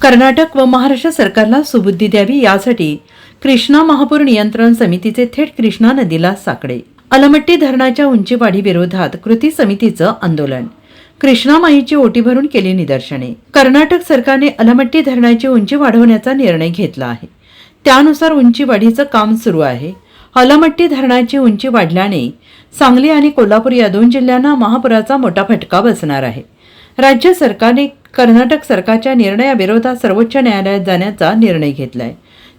कर्नाटक व महाराष्ट्र सरकारला सुबुद्धी द्यावी यासाठी कृष्णा महापूर नियंत्रण समितीचे थेट कृष्णा नदीला साकडे. अलमट्टी धरणाच्या उंचीवाढी विरोधात कृती समितीचं आंदोलन. कृष्णा माईची ओटी भरून केली निदर्शने. कर्नाटक सरकारने अलमट्टी धरणाची उंची वाढवण्याचा निर्णय घेतला आहे. त्यानुसार उंची वाढीचं काम सुरू आहे. अलमट्टी धरणाची उंची वाढल्याने सांगली आणि कोल्हापूर या दोन जिल्ह्यांना महापुराचा मोठा फटका बसणार आहे. राज्य सरकारने कर्नाटक सरकारच्या निर्णयाविरोधात सर्वोच्च न्यायालयात जाण्याचा निर्णय घेतलाय.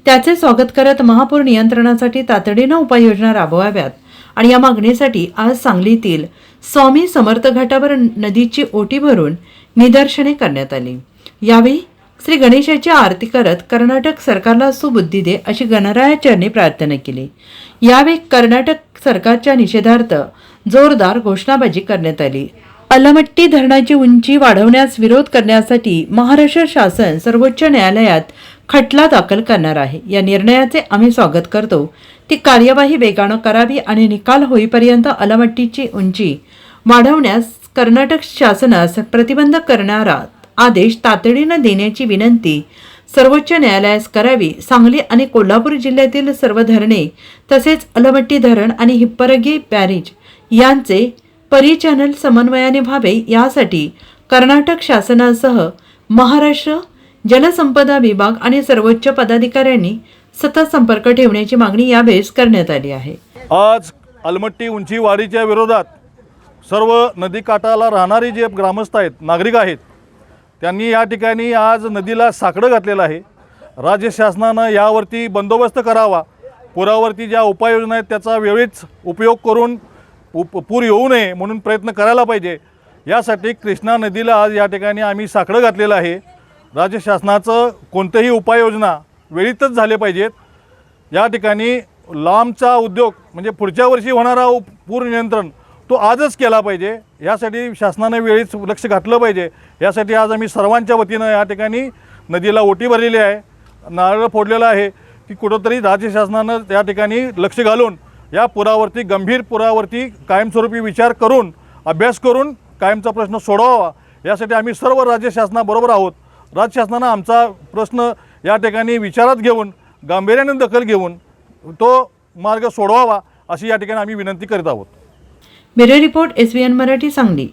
त्याचे स्वागत करत महापूर नियंत्रणासाठी तातडीनं उपाययोजना राबवाव्यात आणि या मागणीसाठी आज सांगलीतील स्वामी समर्थ घाटावर नदीची ओटी भरून निदर्शने करण्यात आली. यावेळी श्री गणेशाची आरती करत कर्नाटक सरकारला सुबुद्धी दे अशी गणरायाचरणी प्रार्थना केली. यावेळी कर्नाटक सरकारच्या निषेधार्थ जोरदार घोषणाबाजी करण्यात आली. अलमट्टी धरणाची उंची वाढवण्यास विरोध करण्यासाठी महाराष्ट्र शासन सर्वोच्च न्यायालयात खटला दाखल करणार आहे. या निर्णयाचे आम्ही स्वागत करतो. ती कार्यवाही वेगानं करावी आणि निकाल होईपर्यंत अलमट्टीची उंची वाढवण्यास कर्नाटक शासनास प्रतिबंध करणारा आदेश तातडीनं देण्याची विनंती सर्वोच्च न्यायालयास करावी सांगली आणि कोल्हापूर जिल्ह्यातील सर्व धरणे तसेच अलमट्टी धरण आणि हिप्परगी बॅरेज यांचे परिचॅनल समन्वयाने व्हावे यासाठी कर्नाटक शासनासह महाराष्ट्र जलसंपदा विभाग आणि सर्वोच्च पदाधिकाऱ्यांनी सतत संपर्क ठेवण्याची मागणी यावेळेस करण्यात आली आहे. आज अलमट्टी उंची वाढीच्या विरोधात सर्व नदीकाठाला राहणारे जे ग्रामस्थ आहेत नागरिक आहेत त्यांनी या ठिकाणी आज नदीला साकडं घातलेलं आहे. राज्य शासनानं यावरती बंदोबस्त करावा पुरावरती ज्या उपाययोजना आहेत त्याचा वेळीच उपयोग करून पूर येऊ नये म्हणून प्रयत्न करायला पाहिजे. यासाठी कृष्णा नदीला आज या ठिकाणी आम्ही साकडं घातलेलं आहे. राज्य शासनाचं कोणत्याही उपाययोजना वेळीतच झाले पाहिजेत. या ठिकाणी लांबचा उद्योग म्हणजे पुढच्या वर्षी होणारा उप- पूर नियंत्रण तो आजच केला पाहिजे. यासाठी शासनानं वेळीच लक्ष घातलं पाहिजे. यासाठी आज आम्ही सर्वांच्या वतीनं या ठिकाणी नदीला ओटी भरलेली आहे. नारळ फोडलेलं आहे. की कुठंतरी राज्य शासनानं या ठिकाणी लक्ष घालून या पुरावरती गंभीर पुरावरती कायमस्वरूपी विचार करून अभ्यास करून कायमचा प्रश्न सोडवावा. यासाठी आम्ही सर्व राज्य शासनाबरोबर आहोत. राज्य शासनानं आमचा प्रश्न या ठिकाणी विचारात घेऊन गांभीर्याने दखल घेऊन तो मार्ग सोडवावा अशी या ठिकाणी आम्ही विनंती करीत आहोत. Bureau report S Marathi Sangli.